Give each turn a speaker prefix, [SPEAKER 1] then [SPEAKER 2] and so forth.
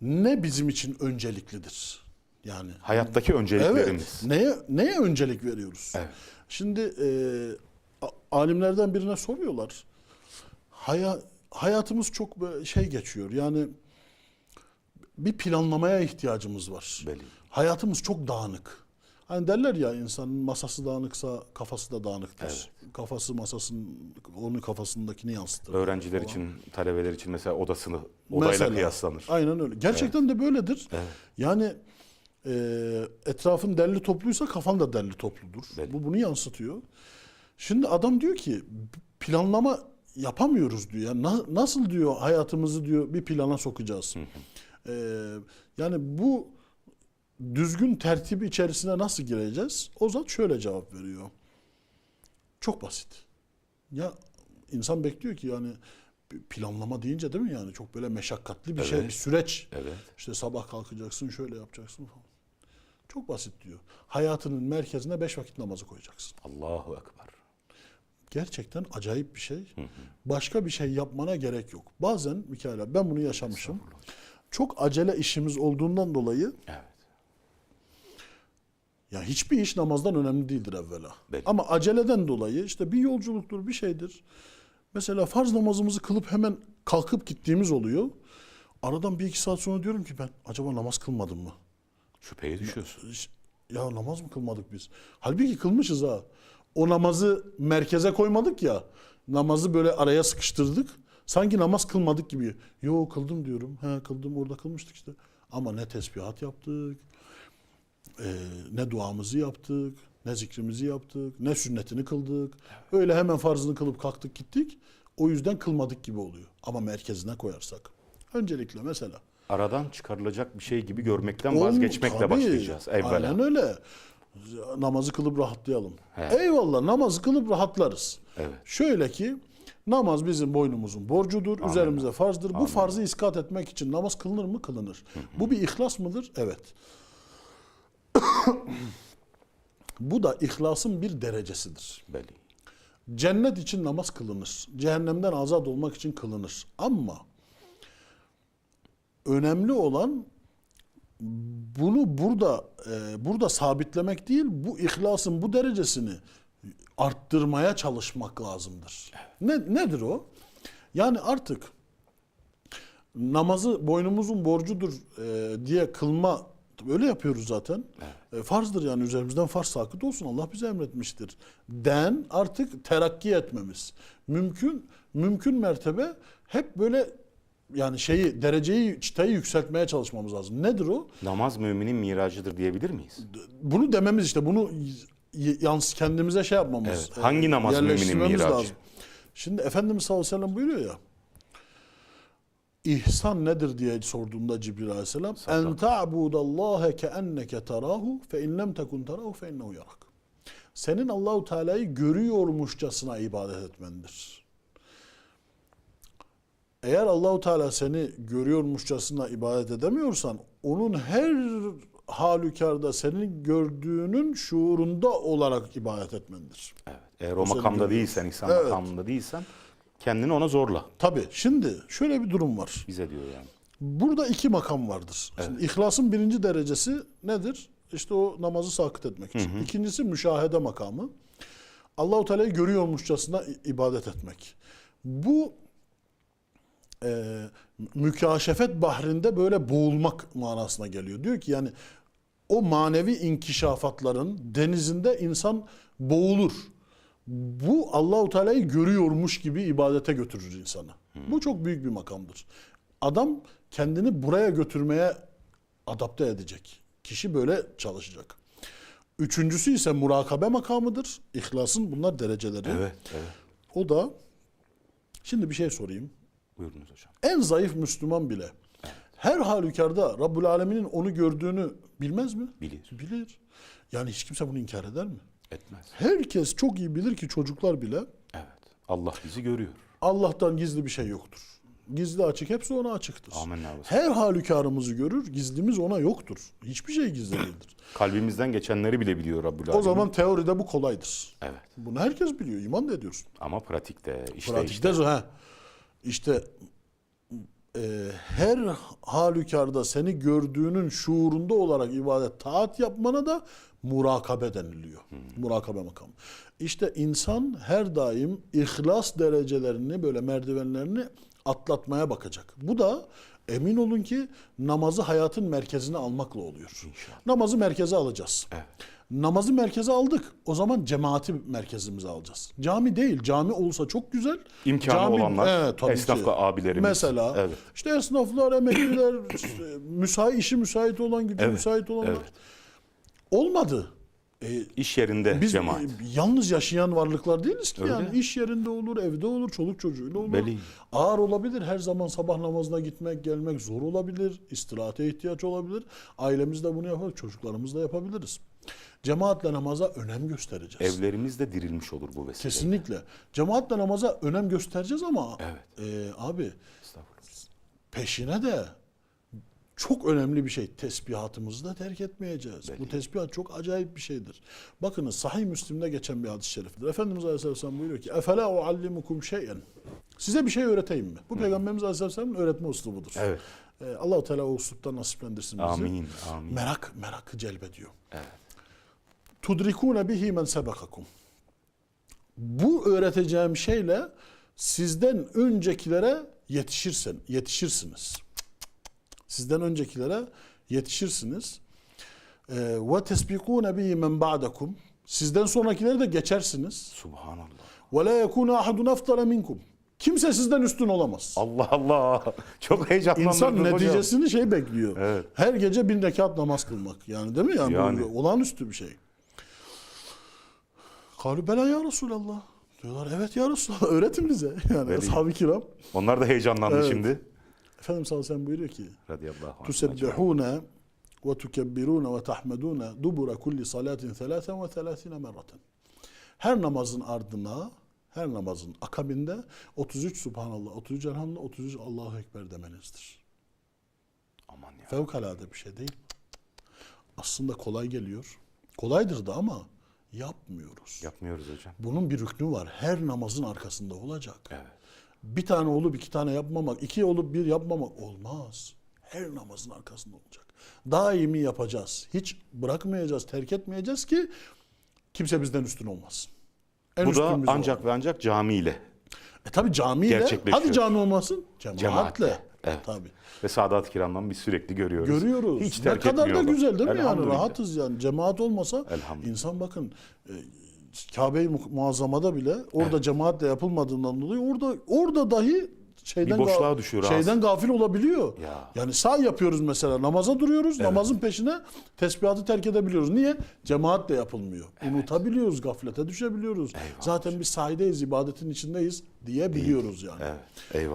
[SPEAKER 1] ne bizim için önceliklidir? Yani
[SPEAKER 2] Hayattaki önceliklerimiz.
[SPEAKER 1] Evet. Neye neye öncelik veriyoruz?
[SPEAKER 2] Evet.
[SPEAKER 1] Şimdi e, alimlerden birine soruyorlar. Haya, hayatımız çok şey geçiyor. Yani bir planlamaya ihtiyacımız var.
[SPEAKER 2] Belli.
[SPEAKER 1] Hayatımız çok dağınık. Hani derler ya insanın masası dağınıksa kafası da dağınıktır. Kafası masasının onun kafasındakini yansıtır.
[SPEAKER 2] Öğrenciler
[SPEAKER 1] falan.
[SPEAKER 2] için, talebeler için mesela odasını odayla
[SPEAKER 1] Mesela.
[SPEAKER 2] kıyaslanır.
[SPEAKER 1] Aynen öyle. Gerçekten de böyledir. Yani e, etrafın derli topluysa kafan da derli topludur.
[SPEAKER 2] Belli.
[SPEAKER 1] Bu bunu yansıtıyor. Şimdi adam diyor ki planlama yapamıyoruz diyor. Yani na- nasıl diyor hayatımızı diyor bir plana sokacağız. E, yani bu düzgün tertibi içerisine nasıl gireceğiz? O zat şöyle cevap veriyor. Çok basit. Ya insan bekliyor ki yani planlama deyince değil mi yani çok böyle meşakkatli bir şey,
[SPEAKER 2] Evet.
[SPEAKER 1] bir süreç.
[SPEAKER 2] Evet.
[SPEAKER 1] İşte sabah kalkacaksın, şöyle yapacaksın falan. Çok basit diyor. Hayatının merkezine beş vakit namazı koyacaksın.
[SPEAKER 2] Allahu Ekber.
[SPEAKER 1] Gerçekten acayip bir şey. Başka bir şey yapmana gerek yok. Bazen Mikaela ben bunu yaşamışım. Çok acele işimiz olduğundan dolayı
[SPEAKER 2] Evet.
[SPEAKER 1] Ya hiçbir iş namazdan önemli değildir evvela.
[SPEAKER 2] Belli.
[SPEAKER 1] Ama aceleden dolayı işte bir yolculuktur, bir şeydir. Mesela farz namazımızı kılıp hemen kalkıp gittiğimiz oluyor. Aradan bir iki saat sonra diyorum ki ben acaba namaz kılmadım mı?
[SPEAKER 2] Şüpheye düşüyorsun.
[SPEAKER 1] Ya namaz mı kılmadık biz? Halbuki kılmışız ha. O namazı merkeze koymadık ya. Namazı böyle araya sıkıştırdık. Sanki namaz kılmadık gibi. Yo kıldım diyorum. He kıldım orada kılmıştık işte. Ama ne tesbihat yaptık. E, ne duamızı yaptık. Ne zikrimizi yaptık. Ne sünnetini kıldık. Öyle hemen farzını kılıp kalktık gittik. O yüzden kılmadık gibi oluyor. Ama merkezine koyarsak. Öncelikle mesela.
[SPEAKER 2] Aradan çıkarılacak bir şey gibi görmekten
[SPEAKER 1] Oğlum,
[SPEAKER 2] vazgeçmekle
[SPEAKER 1] tabii.
[SPEAKER 2] başlayacağız evvela.
[SPEAKER 1] Aynen öyle. Namazı kılıp rahatlayalım.
[SPEAKER 2] He.
[SPEAKER 1] Eyvallah namazı kılıp rahatlarız.
[SPEAKER 2] Evet.
[SPEAKER 1] Şöyle ki namaz bizim boynumuzun borcudur, üzerimize farzdır. Bu farzı iskat etmek için namaz kılınır mı? Kılınır. Bu bir ihlas mıdır? Evet. Bu da ihlasın bir derecesidir.
[SPEAKER 2] Belli.
[SPEAKER 1] Cennet için namaz kılınır. Cehennemden azat olmak için kılınır. Ama önemli olan bunu burada e, burada sabitlemek değil, bu ihlasın bu derecesini arttırmaya çalışmak lazımdır. Ne nedir o? Yani artık namazı boynumuzun borcudur e, diye kılma öyle yapıyoruz zaten. E, farzdır yani üzerimizden farz sakıt olsun Allah bize emretmiştir. Den artık terakki etmemiz. Mümkün mümkün mertebe hep böyle yani şeyi dereceyi çıtayı yükseltmeye çalışmamız lazım. Nedir o?
[SPEAKER 2] Namaz müminin miracıdır diyebilir miyiz?
[SPEAKER 1] Bunu dememiz işte bunu yalnız kendimize şey yapmamız.
[SPEAKER 2] Evet.
[SPEAKER 1] e,
[SPEAKER 2] Hangi namaz müminin miracı?
[SPEAKER 1] Şimdi Efendimiz sallallahu aleyhi ve sellem buyuruyor ya. İhsan nedir diye sorduğunda Cibril aleyhisselam en ta'budallaha keenneke tarahu fe in lem tekun tarahu fe innehu yarak. Senin Allahu Teala'yı görüyormuşçasına ibadet etmendir. Eğer Allahu Teala seni görüyormuşçasına ibadet edemiyorsan onun her halükarda senin gördüğünün şuurunda olarak ibadet etmendir.
[SPEAKER 2] Evet. Eğer o
[SPEAKER 1] seni
[SPEAKER 2] makamda değilsen, ihsan
[SPEAKER 1] Evet.
[SPEAKER 2] makamında değilsen kendini ona zorla.
[SPEAKER 1] Tabi şimdi şöyle bir durum var.
[SPEAKER 2] Bize diyor yani.
[SPEAKER 1] Burada iki makam vardır. Şimdi ihlasın birinci derecesi nedir? İşte o namazı sakıt etmek için. İkincisi müşahede makamı. Allahu Teala'yı görüyormuşçasına ibadet etmek. Bu e, mükaşefet bahrinde böyle boğulmak manasına geliyor. Diyor ki yani o manevi inkişafatların denizinde insan boğulur. Bu Allahu Teala'yı görüyormuş gibi ibadete götürür insanı. Bu çok büyük bir makamdır. Adam kendini buraya götürmeye adapte edecek. Kişi böyle çalışacak. Üçüncüsü ise murakabe makamıdır. İhlasın bunlar dereceleri.
[SPEAKER 2] Evet, evet.
[SPEAKER 1] O da şimdi bir şey sorayım.
[SPEAKER 2] Buyurunuz hocam.
[SPEAKER 1] En zayıf Müslüman bile her halükarda Rabbul Alemin'in onu gördüğünü bilmez mi?
[SPEAKER 2] Bilir.
[SPEAKER 1] Bilir. Yani hiç kimse bunu inkar eder mi?
[SPEAKER 2] Etmez.
[SPEAKER 1] Herkes çok iyi bilir ki çocuklar bile
[SPEAKER 2] Evet. Allah bizi görüyor.
[SPEAKER 1] Allah'tan gizli bir şey yoktur. Gizli açık hepsi ona açıktır.
[SPEAKER 2] Amenna ve
[SPEAKER 1] Her halükarımızı görür, gizlimiz ona yoktur. Hiçbir şey gizli değildir.
[SPEAKER 2] Kalbimizden geçenleri bile biliyor Rabbül
[SPEAKER 1] O
[SPEAKER 2] Alemin.
[SPEAKER 1] zaman teoride bu kolaydır.
[SPEAKER 2] Evet.
[SPEAKER 1] Bunu herkes biliyor, iman da ediyorsun.
[SPEAKER 2] Ama pratikte, işte
[SPEAKER 1] Pratikte ha. İşte e, her halükarda seni gördüğünün şuurunda olarak ibadet taat yapmana da murakabe deniliyor. Murakabe makamı. İşte insan her daim ihlas derecelerini böyle merdivenlerini atlatmaya bakacak. Bu da emin olun ki namazı hayatın merkezine almakla oluyor. Namazı merkeze alacağız.
[SPEAKER 2] Evet.
[SPEAKER 1] Namazı merkeze aldık. O zaman cemaati merkezimize alacağız. Cami değil. Cami olsa çok güzel.
[SPEAKER 2] İmkanı
[SPEAKER 1] Cami-
[SPEAKER 2] olanlar,
[SPEAKER 1] Evet, tabii
[SPEAKER 2] esnaflı
[SPEAKER 1] ki.
[SPEAKER 2] abilerimiz.
[SPEAKER 1] Mesela
[SPEAKER 2] Evet.
[SPEAKER 1] işte esnaflar, emekliler, müsait, işi müsait olan, gücü
[SPEAKER 2] Evet,
[SPEAKER 1] müsait olanlar.
[SPEAKER 2] evet.
[SPEAKER 1] Olmadı. E,
[SPEAKER 2] İş yerinde
[SPEAKER 1] biz
[SPEAKER 2] cemaat.
[SPEAKER 1] yalnız yaşayan varlıklar değiliz ki
[SPEAKER 2] Öyle.
[SPEAKER 1] yani iş yerinde olur, evde olur, çoluk çocuğuyla olur.
[SPEAKER 2] Belli.
[SPEAKER 1] Ağır olabilir. Her zaman sabah namazına gitmek, gelmek zor olabilir. İstirahate ihtiyaç olabilir. Ailemiz de bunu yapar, çocuklarımız da yapabiliriz. Cemaatle namaza önem göstereceğiz.
[SPEAKER 2] Evlerimiz de dirilmiş olur bu vesileyle.
[SPEAKER 1] Kesinlikle. Cemaatle namaza önem göstereceğiz ama
[SPEAKER 2] Evet.
[SPEAKER 1] e, abi
[SPEAKER 2] Estağfurullah.
[SPEAKER 1] peşine de çok önemli bir şey. Tesbihatımızı da terk etmeyeceğiz. Bu tesbihat çok acayip bir şeydir. Bakınız Sahih Müslim'de geçen bir hadis-i şeriftir. Efendimiz Aleyhisselam buyuruyor ki Efela uallimukum şey'en. Size bir şey öğreteyim mi? Bu Peygamberimiz Aleyhisselam'ın öğretme uslubudur.
[SPEAKER 2] Evet.
[SPEAKER 1] Ee, Allah-u Teala o usluptan nasiplendirsin bizi.
[SPEAKER 2] Amin. Amin.
[SPEAKER 1] Merak, merakı celbediyor.
[SPEAKER 2] Evet.
[SPEAKER 1] Tudrikune bihi men sebekakum. Bu öğreteceğim şeyle sizden öncekilere yetişirsin, yetişirsiniz. Sizden öncekilere yetişirsiniz. Ee, Ve tesbikune bihi men ba'dakum. Sizden sonrakileri de geçersiniz.
[SPEAKER 2] Subhanallah.
[SPEAKER 1] Ve la yekunu ahadun aftara minkum. Kimse sizden üstün olamaz.
[SPEAKER 2] Allah Allah. Çok heyecanlandım
[SPEAKER 1] İnsan
[SPEAKER 2] hocam.
[SPEAKER 1] neticesini şey bekliyor.
[SPEAKER 2] Evet.
[SPEAKER 1] Her gece bin rekat namaz kılmak. Yani değil mi? Yani,
[SPEAKER 2] Yani.
[SPEAKER 1] Olağanüstü bir şey. Kalu bela ya Resulallah. Diyorlar evet ya Resulallah öğretin bize. Yani ashab-ı kiram.
[SPEAKER 2] Onlar da heyecanlandı
[SPEAKER 1] Evet.
[SPEAKER 2] şimdi.
[SPEAKER 1] Efendimiz sallallahu aleyhi ve buyuruyor ki
[SPEAKER 2] Radıyallahu anh.
[SPEAKER 1] tusebbihune ve tukebbirune ve tahmedune dubura kulli salatin thelâthen ve thelâthine merraten. Her namazın ardına her namazın akabinde 33 Subhanallah, 33 Elhamdülillah, 33 Allahu Ekber demenizdir.
[SPEAKER 2] Aman ya.
[SPEAKER 1] Fevkalade bir şey değil. Aslında kolay geliyor. Kolaydır da ama yapmıyoruz.
[SPEAKER 2] Yapmıyoruz hocam.
[SPEAKER 1] Bunun bir rüknü var. Her namazın arkasında olacak.
[SPEAKER 2] Evet.
[SPEAKER 1] Bir tane olup iki tane yapmamak, iki olup bir yapmamak olmaz. Her namazın arkasında olacak. Daimi yapacağız. Hiç bırakmayacağız, terk etmeyeceğiz ki kimse bizden üstün olmasın. En
[SPEAKER 2] Bu da ancak
[SPEAKER 1] olalım.
[SPEAKER 2] ve ancak camiyle
[SPEAKER 1] E tabi camiyle, hadi cami olmasın, cemaatle.
[SPEAKER 2] Cemaatle, evet.
[SPEAKER 1] Tabii.
[SPEAKER 2] ve Sadat Kiram'dan biz sürekli görüyoruz.
[SPEAKER 1] Görüyoruz.
[SPEAKER 2] Hiç
[SPEAKER 1] ne
[SPEAKER 2] terk
[SPEAKER 1] kadar da güzel değil mi yani? Rahatız yani. Cemaat olmasa insan bakın e, Kabe-i Mu- Muazzama'da bile orada cemaatle yapılmadığından dolayı orada orada dahi şeyden
[SPEAKER 2] Bir boşluğa düşüyor
[SPEAKER 1] Şeyden gafil olabiliyor.
[SPEAKER 2] Ya.
[SPEAKER 1] Yani sağ yapıyoruz mesela namaza duruyoruz. Namazın peşine tesbihatı terk edebiliyoruz. Niye? Cemaatle yapılmıyor. Unutabiliyoruz, gaflete düşebiliyoruz. Zaten biz sahideyiz, ibadetin içindeyiz diyebiliyoruz yani.
[SPEAKER 2] Evet. Eyvallah.